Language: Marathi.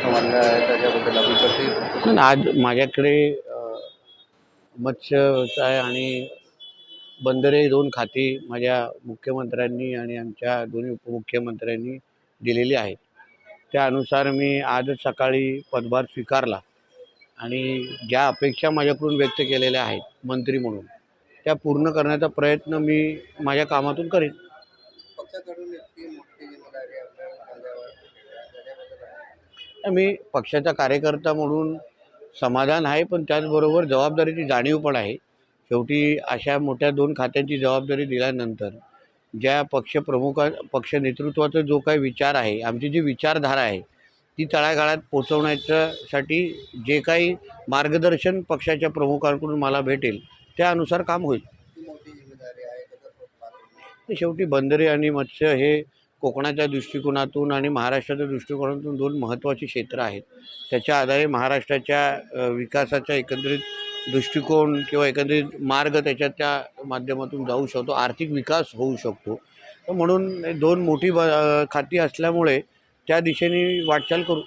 प्रश्न मांडले त्याच्याबद्दल पण आज माझ्याकडे मत्स्य व्यवसाय आणि बंदरे दोन खाती माझ्या मुख्यमंत्र्यांनी आणि आमच्या दोन्ही उपमुख्यमंत्र्यांनी दिलेली आहेत. त्यानुसार मी आजच सकाळी पदभार स्वीकारला आणि ज्या अपेक्षा माझ्याकडून व्यक्त केलेल्या आहेत मंत्री म्हणून त्या पूर्ण करण्याचा प्रयत्न मी माझ्या कामातून करेन. पक्षाकडून इतकी मोठी जिम्मेदारी आपल्याला खांद्यावर त्याच्याबद्दल आहे. मी पक्षाचा कार्यकर्ता म्हणून समाधान आहे पण त्याचबरोबर जबाबदारीची जाणीव पण आहे. शेवटी अशा मोठ्या दोन खात्यांची जबाबदारी दिल्यानंतर ज्या पक्षप्रमुखा पक्ष नेतृत्वाचा जो काही विचार आहे आमची जी विचारधारा आहे ती तळागाळात पोचवण्याच्यासाठी जे काही मार्गदर्शन पक्षाच्या प्रमुखांकडून मला भेटेल त्यानुसार काम होईल. शेवटी बंदरे आणि मत्स्य हे कोकणाच्या दृष्टिकोनातून आणि महाराष्ट्राच्या दृष्टिकोनातून दोन महत्त्वाची क्षेत्र आहेत. त्याच्या आधारे महाराष्ट्राच्या विकासाच्या एकंदरीत दृष्टिकोन किंवा एकंदरीत मार्ग त्याच्या त्या माध्यमातून जाऊ शकतो आर्थिक विकास होऊ शकतो. तर म्हणून दोन मोठी ब खाती असल्यामुळे त्या दिशेने वाटचाल करू